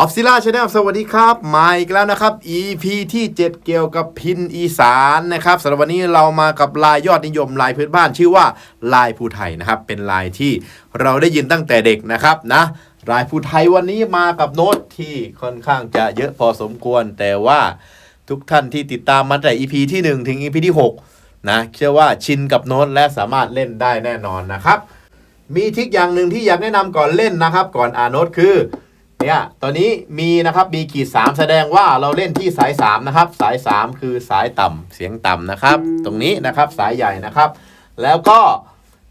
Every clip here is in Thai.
ออฟซิล่าชาแนลสวัสดีครับ มาอีกแล้วนะครับ EP ที่ 7 เกี่ยวกับพินอีสานนะครับสำหรับวันนี้เรามากับลายยอดนิยมลายพื้นบ้านชื่อว่าลายภูไทยนะครับ เป็นลายที่เราได้ยินตั้งแต่เด็กนะครับนะลายภูไทยวันนี้มากับโน้ตที่ค่อนข้างจะเยอะพอสมควร แต่ว่าทุกท่านที่ติดตามมาแต่ EP ที่ 1 ถึง EP ที่ 6 นะเชื่อว่าชินกับโน้ตและสามารถเล่นได้แน่นอนนะครับ มีทิกอย่างหนึ่งที่อยากแนะนำก่อนเล่นนะครับ ก่อนอ่านโน้ตคือ เนี่ยตอนนี้มีนะครับมีขีด3แสดงว่าเราเล่นที่สาย3นะครับ สาย3คือสายต่ำเสียงต่ำนะครับ ตรงนี้นะครับสายใหญ่นะครับ แล้วก็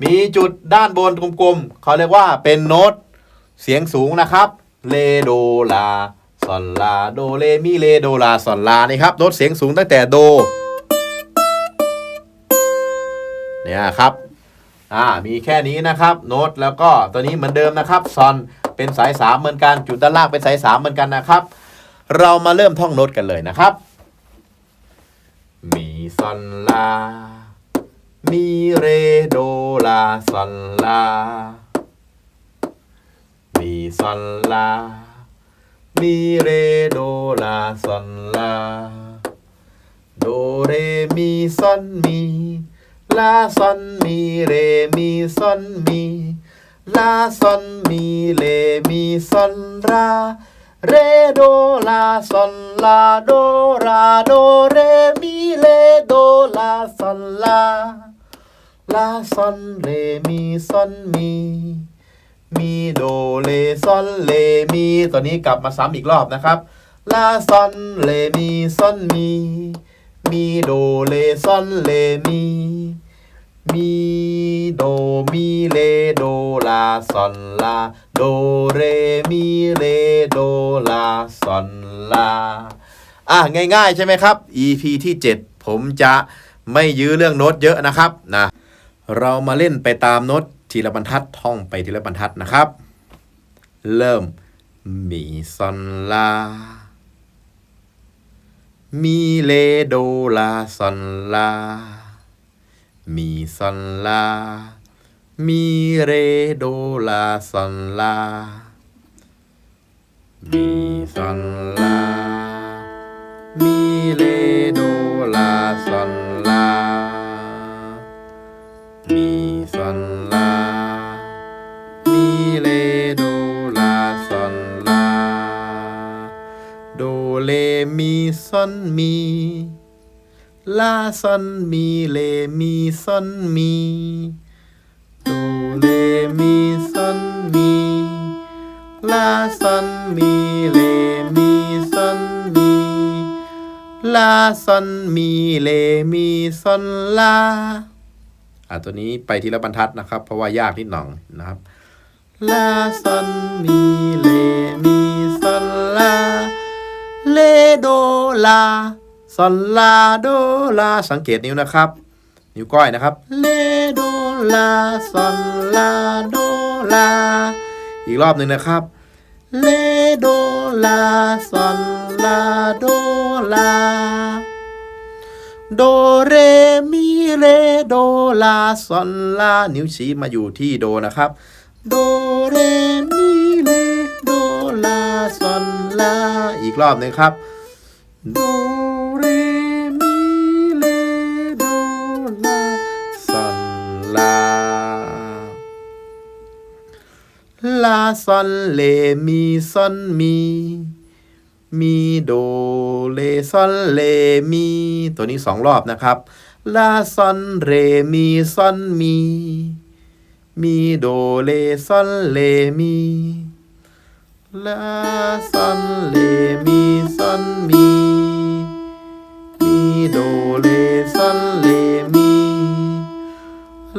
มีจุดด้านบนกลมๆเขาเรียกว่าเป็นโน้ตเสียงสูงนะครับเลโดลาซอนลาโดเลมีเลโดลาซอนลานี่ครับโน้ตเสียงสูงตั้งแต่โดเนี่ยครับอ่ามีแค่นี้นะครับโน้ตแล้วก็ตัวนี้เหมือนเดิมนะครับซอน เป็นสายสามเหมือนกัน จุดด้านล่างเป็นสายสามเหมือนกันนะครับ เรามาเริ่มท่องโน้ตกันเลยนะครับ มีซอนลา มีเรโดลาซอนลา มีซอนลา มีเรโดลาซอนลา โดเรมีซอนมี ลาซอนมีเรมีซอนมี ลาซอนมีเลมีซอนราเรโดลาซอนลาโดราโดเรมีเลโดลาซอนลาลาซอนเรมีซอนมีมีโดเลซอนเลมีตอนนี้กลับมาซ้ำอีกรอบนะครับลาซอนเลมีซอนมี มีโดเลซอนเลมี มีโดมีเลโดลาซอนลาโดเรมีเลโดลาซอนลาอะง่ายๆใช่ไหมครับ EP ที่ 7 ผมจะไม่ยื้อเรื่องโน้ตเยอะนะครับนะเรามาเล่นไปตามโน้ตทีละบรรทัดท่องไปทีละบรรทัดนะครับ เริ่มมีซอนลา มีเลโดลาซอนลา มีซอนลา มีเรโดลาซอนลา มีซอนลา มีเลโดลาซอนลา มีซอนลา มีเลโดลาซอนลา โดเลมีซอนมี ลาซอนมีเลมีซอนมีโดเลมีซอนมีลาซอนมีเลมีซอนมีลาซอนมีเลมีซอนลาอะตัวนี้ไปทีละบรรทัดนะครับ เพราะว่ายากนิดหน่อยนะครับลาซอนมีเลมีซอนลาเลโดลา ซอนลาโดลาสังเกตนิ้วนะครับ นิ้วก้อยนะครับเลโดลาซอนลาโดลาอีกรอบหนึ่งนะครับเลโดลาซอนลาโดลาโดเรมีเรโดลาซอนลานิ้วชี้มาอยู่ที่โดนะครับโดเรมีเรโดลาซอนลาอีกรอบหนึ่งครับโด ลา ลาซอนเลมีซอนมี มีโดเลซอนเลมี ตัวนี้สองรอบนะครับ ลาซอนเรมีซอนมี มีโดเลซอนเลมีลาซอนเลมีซอนมี มีโดเลซอนเลมี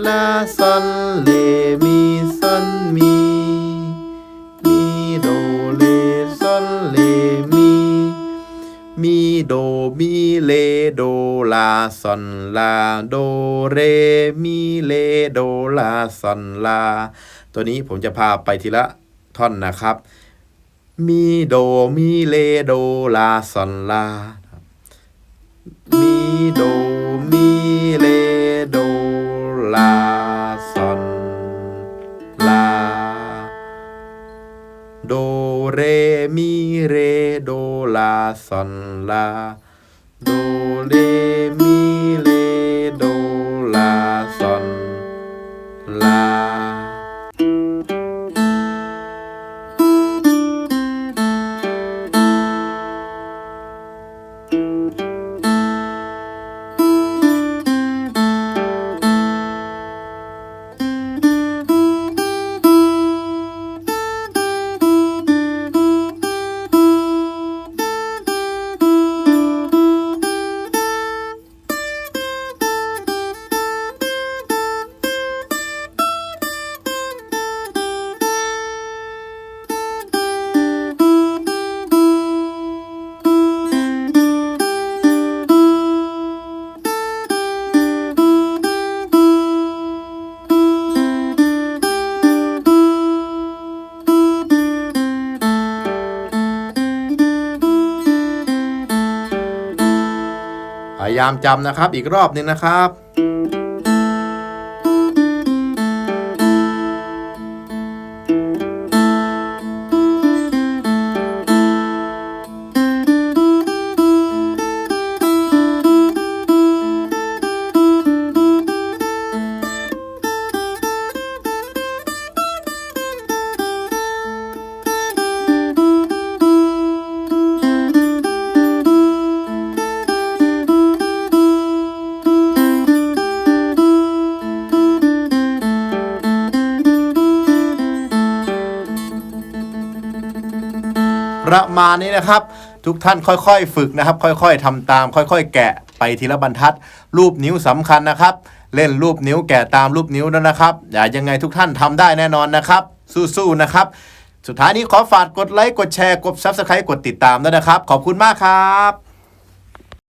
ลาซอนเลมีซอนมีมีโดเลซอนเลมีมีโดมีเลโดลาซอนลาโดเรมีเลโดลาซอนลา ตัวนี้ผมจะพาไปทีละท่อนนะครับ มีโดมีเลโดลาซอนลา มีโดมีเลโดลายามจำนะครับ อีกรอบหนึ่งนะครับ ประมาณนี้นะครับ ทุกท่านค่อยๆ ฝึกนะครับ ค่อยๆทำตาม ค่อย ๆ แกะไปทีละบรรทัด รูปนิ้วสำคัญนะครับ เล่นรูปนิ้วแกะตามรูปนิ้วแล้วนะครับ อย่ายังไงทุกท่านทำได้แน่นอนนะครับ สู้ๆนะครับ สุดท้ายนี้ขอฝากกดไลค์กดแชร์กด Subscribe กดติดตามด้วยนะครับ ขอบคุณมากครับ